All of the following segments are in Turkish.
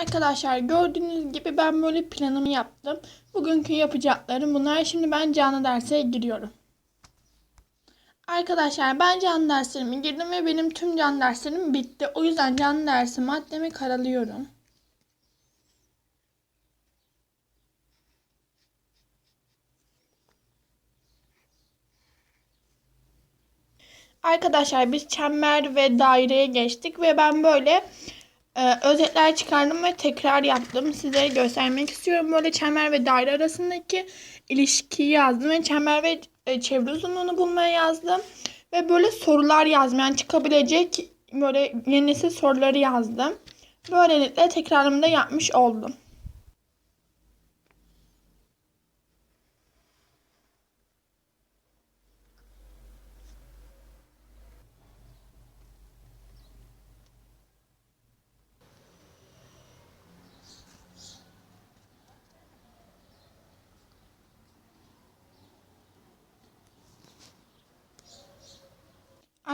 Arkadaşlar gördüğünüz gibi ben böyle planımı yaptım. Bugünkü yapacaklarım bunlar. Şimdi ben canlı derse giriyorum. Arkadaşlar ben canlı derslerime girdim ve benim tüm canlı derslerim bitti. O yüzden canlı dersi maddemi karalıyorum. Arkadaşlar biz çember ve daireye geçtik ve ben böyle e, özetler çıkardım ve tekrar yaptım. Size göstermek istiyorum. Böyle çember ve daire arasındaki ilişkiyi yazdım ve çember ve e, çevre uzunluğunu bulmaya yazdım. Ve böyle sorular yazdım. Yani çıkabilecek böyle yeni nesil soruları yazdım. Böylelikle tekrarımı da yapmış oldum.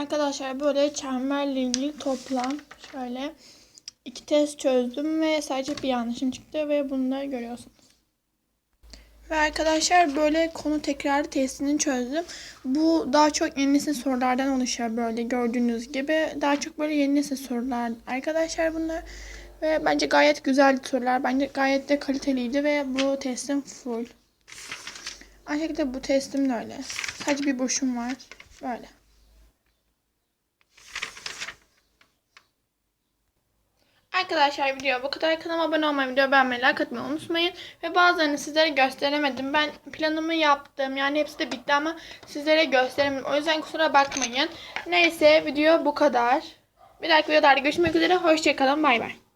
Arkadaşlar böyle çemberle ilgili toplam şöyle iki test çözdüm ve sadece bir yanlışım çıktı ve bunu da görüyorsunuz. Ve arkadaşlar böyle konu tekrarı testini çözdüm. Bu daha çok yeni nesil sorulardan oluşuyor böyle gördüğünüz gibi. Daha çok böyle yeni nesil sorular arkadaşlar bunlar. Ve bence gayet güzel sorular. Bence gayet de kaliteliydi ve bu testim full. Aynı şekilde bu testim de öyle. Sadece bir boşum var. Böyle. Arkadaşlar video bu kadar. Kanalıma abone olmayı, video beğenmeyi, like atmayı unutmayın. Ve bazılarını sizlere gösteremedim. Ben planımı yaptım. Yani hepsi de bitti ama sizlere gösteremedim. O yüzden kusura bakmayın. Neyse video bu kadar. Bir dahaki videolarda görüşmek üzere. Hoşçakalın. Bay bay.